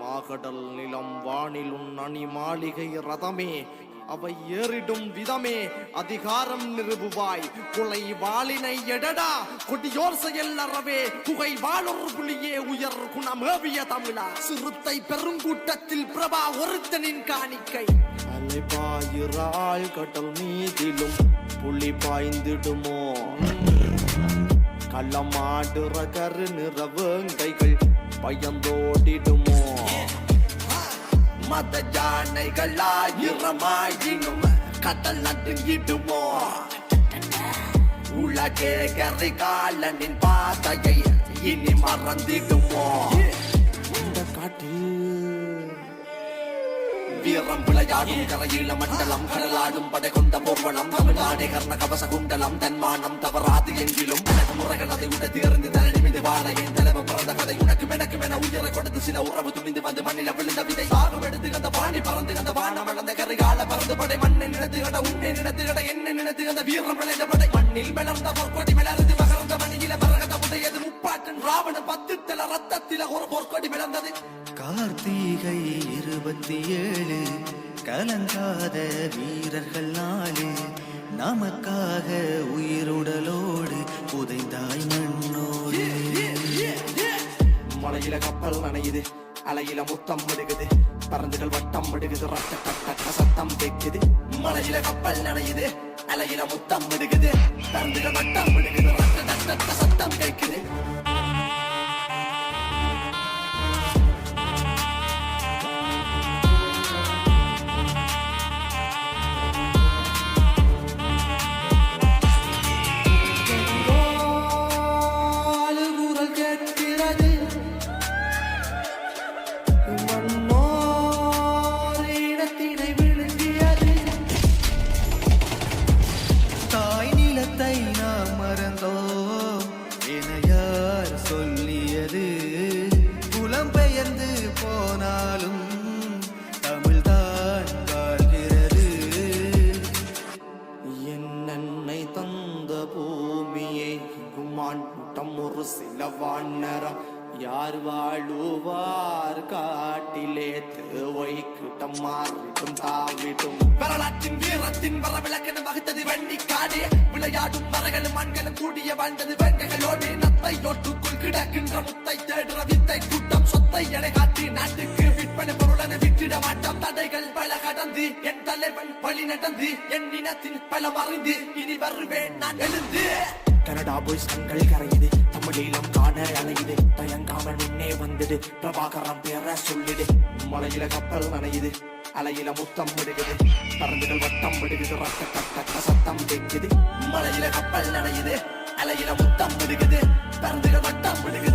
மாகடல் நிலம் வானில் உன் அணி மாளிகை ரதமே அவை ஏறிடும் விதமே அதிகாரம் நிறுவுவாய். குலை வாளினை எடடா கொடியோர் செயல் அறவே புகை வாளொரு புலியே உயர் குணம் ஏவிய தமிழா. சிறுத்தை பெருங்கூட்டத்தில் பிரபா ஒருத்தனின் காணிக்கை. அலைபாயிரால் கடல் மீதிலும் புலி பாய்ந்திடுமோ? கள்ளமாடுற கரு நிறவுங்கைகள் பயந்தோடிடுமோ மத ஜானைகள் ஆயிரமாயினும் கடல் நடுங்கிடுமோ? உலகே கரை காலனின் பாதையை இனி மறந்திடுமோ? இந்த காட்டில் வீரம் விளையாடும் கரையில மண்டலம் கடலாடும் படை கொண்ட போர்வளம் தமிழ்நாடே கர்ண கவச குண்டலம் தன்மானம் தவறாது எங்கிலும். எனக்கு முறைகள் அதை உட தேர்ந்து தரணி மீது வாழ என் உயிர கொடுத்து சில உறவு துணிந்து வந்து மண்ணில விழுந்த விதை. சாகம் எடுத்து கந்த பாணி பறந்து கந்த வானம் வளர்ந்த கரைகால பறந்து படை. மண்ணை நினைத்து கட உன்னை நினைத்து கட என்ன நினைத்து கந்த வீரம் விளைந்த படை. மண்ணில் மலர்ந்த பொற்கொடி மலர்ந்து மகர்ந்த மணியில மரகத உடையது முப்பாட்டன் ராவண பத்து தல ரத்தத்தில ஒரு பொற்கொடி விளந்தது கார்த்திகை இருபத்தி ஏழு கலங்காத வீரர்கள் நாளு நமக்காக உயிருடலோடு புதைந்தாய் மண்ணோ கப்பல் நனையுது. அலையில முத்தம் விடுகுது பறந்துகள் வட்டம் விடுகுது ரத்த கட்ட சத்தம் கேக்குது. மலையில கப்பல் நனையுது. அலையில முத்தம் விடுகுது பறந்துகள் குமான் ஒரு சில வானரம் யார் வாழுவார் காட்டிலே தேவை கிட்டம் மாறிட்டும் தாவிட்டும் வரலாற்றின் வீரத்தின் வரவிளக்கென வகுத்தது வண்டி காடே விளையாடும் மரங்களும் மண்களும் கூடிய வாழ்ந்தது வேங்கைகளோடு நத்தை ஒட்டுக்குள் கிடக்கின்ற முத்தை தேடுற வித்தை கூட்டம் சொத்தை எடை காட்டி நாட்டுக்கு விற்பனை பொருளென விட்டிட மாட்டோம். தடைகள் பல கடந்து என் தலைவன் வழி நடந்து என் இனத்தின் பலம் அறிந்து இனி வருவேன் நான் எழுந்து. கனடா போய் கண்கள் கரையுது. தமிழீழம் காண அலையுது. பயங்காமல் முன்னே வந்தது. பிரபாகரம் பேர சொல்லிடு. மலையில கப்பல் நனையுது. அலையில முத்தம் விடுகிறது பறந்துகள் வட்டம் விடுகிறது ரத்த கட்ட சத்தம் கேட்குது. மலையில கப்பல் நனையுது. அலையில முத்தம் விடுகிறது பறந்துகள் வட்டம் விடுகிறது